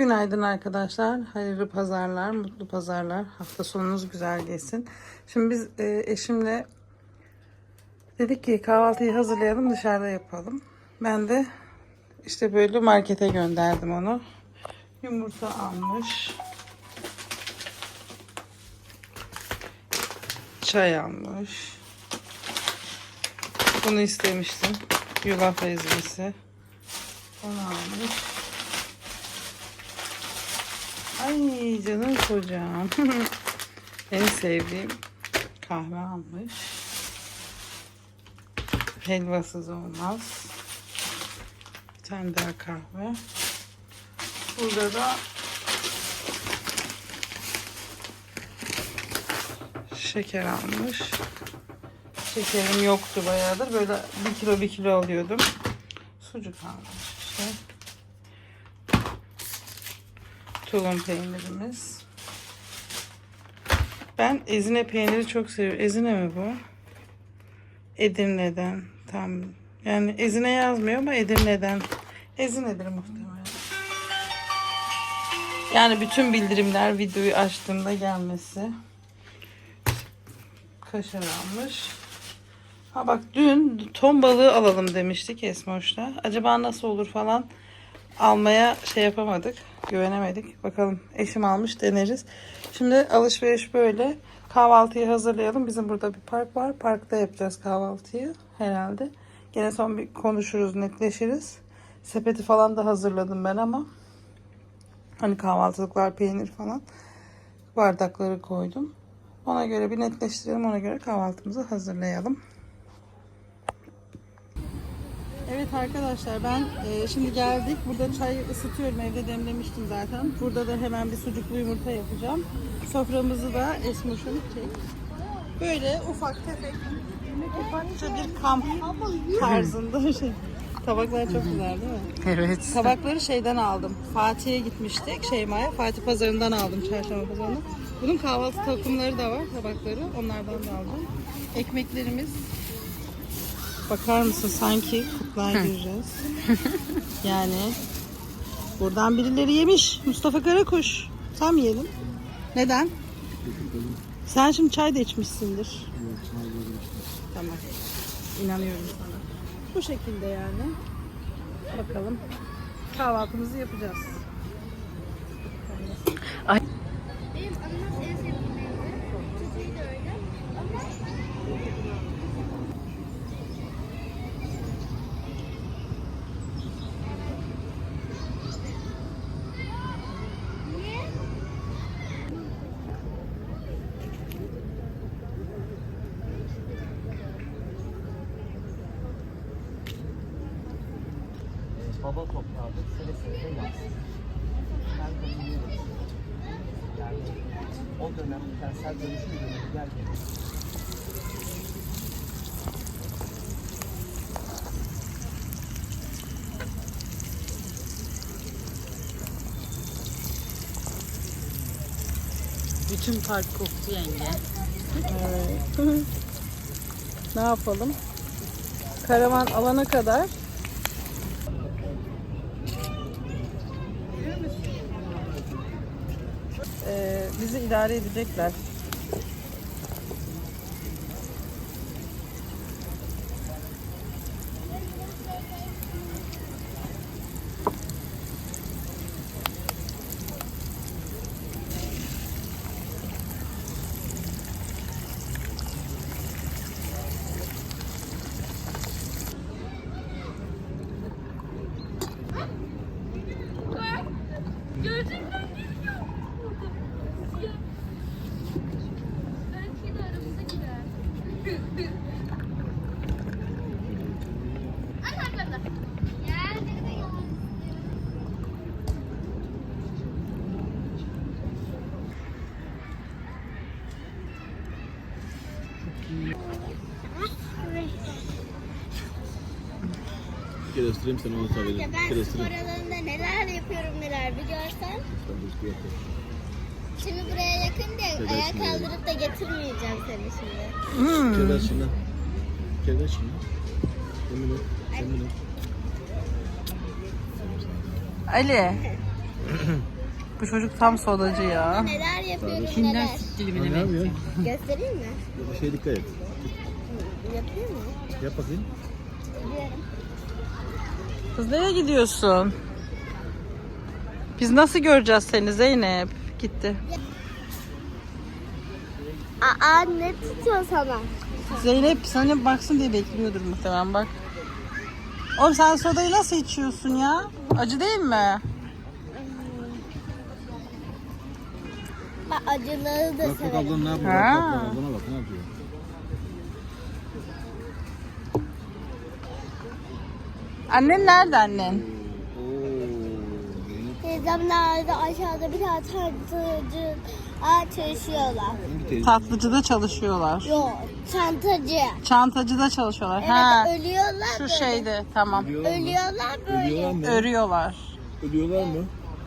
Günaydın arkadaşlar. Hayırlı pazarlar, mutlu pazarlar. Hafta sonunuz güzel geçsin. Şimdi biz e, eşimle dedik ki kahvaltıyı hazırlayalım dışarıda yapalım. Ben de işte böyle markete gönderdim onu. Yumurta almış. Çay almış. Bunu istemiştim. Yulaf ezmesi. Onu almış. Ay canım kocam. en sevdiğim kahve almış. Helvasız olmaz. Bir tane daha kahve. Burada da şeker almış. Şekerim yoktu bayağıdır. Böyle bir kilo bir kilo alıyordum. Sucuk almış işte. Tulum peynirimiz. Ben ezine peyniri çok seviyorum. Ezine mi bu? Edirne'den. Tam yani ezine yazmıyor ama Edirne'den. Ezine'dir muhtemelen. Yani bütün bildirimler videoyu açtığımda gelmesi. Kaşar almış. Ha bak dün ton balığı alalım demiştik Esmoş'ta. Acaba nasıl olur falan almaya şey yapamadık. Güvenemedik. Bakalım eşim almış deneriz. Şimdi alışveriş böyle. Kahvaltıyı hazırlayalım. Bizim burada bir park var. Parkta yapacağız kahvaltıyı herhalde. Gene son bir konuşuruz, netleşiriz. Sepeti falan da hazırladım ben ama. Hani kahvaltılıklar, peynir falan. Bardakları koydum. Ona göre bir netleştirelim. Ona göre kahvaltımızı hazırlayalım. Evet arkadaşlar ben e, şimdi geldik. Burada çay ısıtıyorum. Evde demlemiştim zaten. Burada da hemen bir sucuklu yumurta yapacağım. Soframızı da Esmoş'un çek. Böyle ufak tefek ufakça bir kamp tarzında şey. Tabaklar çok güzel değil mi? Evet. Tabakları şeyden aldım. Fatih'e gitmiştik Şeyma'ya. Fatih pazarından aldım çarşamba pazarından. Bunun kahvaltı takımları da var tabakları. Onlardan da aldım. Ekmeklerimiz Bakar mısın sanki kutluğa gireceğiz. yani buradan birileri yemiş. Mustafa Karakuş. Tam yiyelim. Neden? Sen şimdi çay da içmişsindir. Tamam. İnanıyorum sana. Bu şekilde yani. Bakalım. Kahvaltımızı yapacağız. Benim ananas en sevdiğim meyve. Çiçeği de öyle. Ama Niye? Baba toprağıdır, seve seve de yapsın. Ben katılıyorum. Yani o dönem kentsel dönüşüm dönemi gelmedi. Bütün park koktu yenge. Evet. ne yapalım? Karavan alana kadar bizi idare edecekler. Isırayım sen onu. Ya Bir ben kere spor alanında neler yapıyorum neler bir görsen. Şimdi buraya yakın diye ayağa kaldırıp da getirmeyeceğim seni şimdi. Kere ver şimdi. Ver şimdi. Emin ol. Emin ol. Ali. Bu çocuk tam sodacı ya. Neler yapıyorum Kinder neler. dilimine ne yapıyorsun? Göstereyim mi? Bir şey dikkat et. Yapıyor mu? Yap bakayım. Biliyorum. Kız nereye gidiyorsun? Biz nasıl göreceğiz seni Zeynep? Gitti. Aa ne tutuyor sana? Zeynep sana baksın diye bekliyordur muhtemelen bak. Oğlum sen sodayı nasıl içiyorsun ya? Acı değil mi? Bak acıları da Bak bak severim. ablan ne yapıyor? Ha. Bak bak bak ablana bak ne yapıyor. Annen nerede annen? Zeynep. Teyzemlerde aşağıda bir tane çantacı çalışıyorlar. Tatlıcıda çalışıyorlar. Yok çantacı. Çantacıda çalışıyorlar. Evet ha. ölüyorlar Şu böyle. şeyde tamam. Ölüyorlar mı? Ölüyorlar böyle. Ölüyorlar mı? Örüyorlar. Ölüyorlar mı?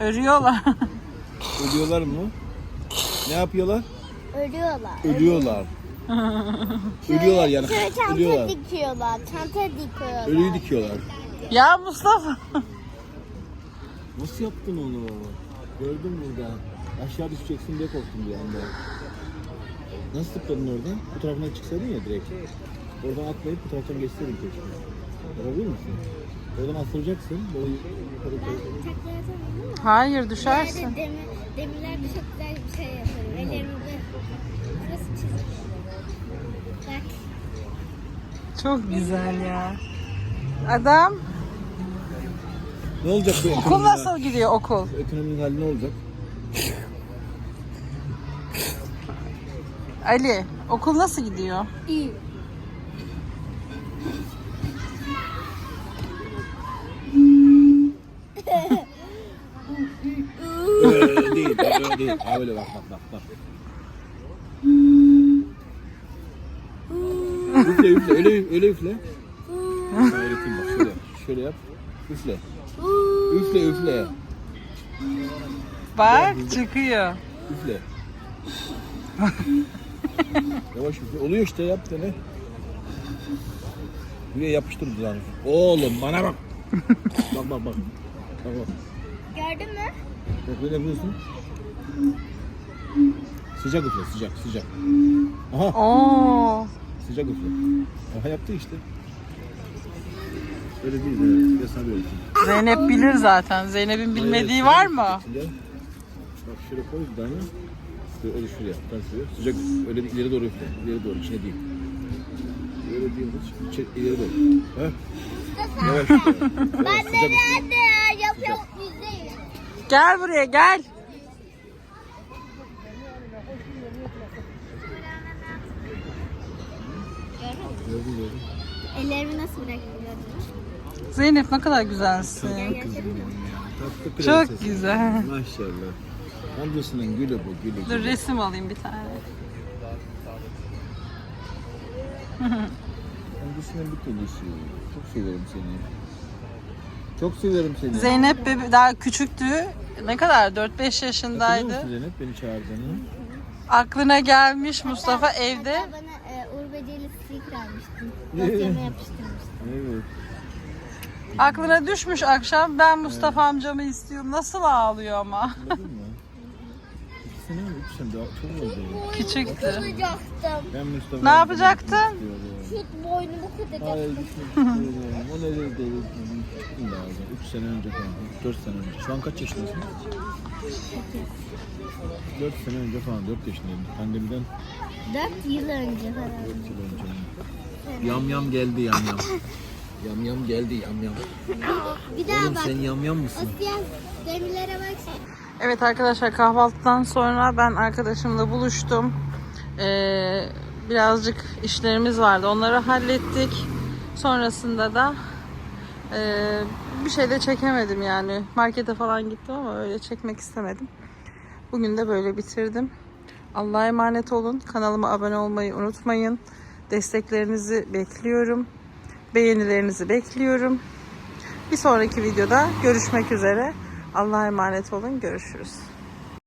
Örüyorlar. Ölüyorlar mı? Ne yapıyorlar? Ölüyorlar. Ölüyorlar. Ölüyorlar yani. Şöyle çanta Ölüyorlar. dikiyorlar. Çanta dikiyorlar. Ölüyü dikiyorlar. Ya Mustafa. Nasıl yaptın onu? Gördüm burada. Aşağı düşeceksin diye korktum bir anda. Nasıl tıkladın oradan? Bu tarafından çıksaydın ya direkt. Oradan atlayıp bu taraftan geçseydin keşke. Yapabilir misin? Oradan asılacaksın. Böyle yukarı. Takla ama. Hayır düşersin. Demir, demirlerde çok güzel bir şey yaparım. Ellerimde burası çizik. Bak. Çok güzel ya. Adam Ne olacak bu okul ekonominin, nasıl gidiyor okul? ekonominin hali ne olacak? Ali okul nasıl gidiyor? İyi. öyle değil, öyle değil. Ha böyle bak bak bak bak. üfle üfle, öyle öyle üfle. Sana öğreteyim bak şöyle. Şöyle yap. Üfle. Üfle üfle. Bak çıkıyor. Üfle. Yavaş üfle. Oluyor işte yap dene. Buraya yapıştır dudağını. Oğlum bana bak. bak bak bak. Bak bak. Gördün mü? Bak böyle yapıyorsun. Sıcak üfle sıcak sıcak. Aha Oo. sıcak üfle. Aha yaptı işte. Öyle değil evet. Ya sana bir. Zeynep bilir zaten. Zeynep'in bilmediği var mı? İçinde. Bak şöyle koy dudağını. Şöyle öyle şuraya. Tam şuraya. Sıcak. Öyle değil, ileri doğru üfle. İleri doğru içine değil. Öyle değil. Hiç, içe- ileri doğru. Ha? Yavaş, Ben de nerede ya? Yapıyorum yüzdeyi. Gel buraya gel. Gördün gördün. Ellerimi nasıl mü? Zeynep ne kadar güzelsin. Kızım benim ya. Tatlı Çok güzel. Maşallah. Amcasının gülü bu gülü. Dur gülü. resim alayım bir tane. Amcasının bir kedisi. Çok severim seni. Çok severim seni. Zeynep bebe daha küçüktü. Ne kadar? 4-5 Hatırlıyor yaşındaydı. musun Zeynep beni çağırdığını? Aklına gelmiş Mustafa evde. Hatta bana e, Uğur Beceli sticker almıştın. Dosyama yapıştırmıştım. Evet. Aklına düşmüş akşam ben Mustafa amcamı istiyorum. Nasıl ağlıyor ama. Anladın mı? İki sene mi? Üç sene daha çok oldu. Küçüktü. Kıracaktım. Ben Mustafa Ne yapacaktın? Şu boynumu Hayır kıracaktım. gitmek istiyorum. O ne dedi. Çıktım daha önce. Üç sene önce falan. Dört sene önce. Şu an kaç yaşındasın? Dört sene önce falan. Dört yaşındayım. Pandemiden 4 yıl önce falan. dört yıl önce. Yam yam geldi yam yam. Yam yam geldi yam yam. Bir daha Oğlum bak. sen yam yam mısın? Asya demirlere bak. Evet arkadaşlar kahvaltıdan sonra ben arkadaşımla buluştum. Ee, birazcık işlerimiz vardı. Onları hallettik. Sonrasında da ee, bir şey de çekemedim yani. Markete falan gittim ama öyle çekmek istemedim. Bugün de böyle bitirdim. Allah'a emanet olun. Kanalıma abone olmayı unutmayın. Desteklerinizi bekliyorum. Beğenilerinizi bekliyorum. Bir sonraki videoda görüşmek üzere. Allah'a emanet olun. Görüşürüz.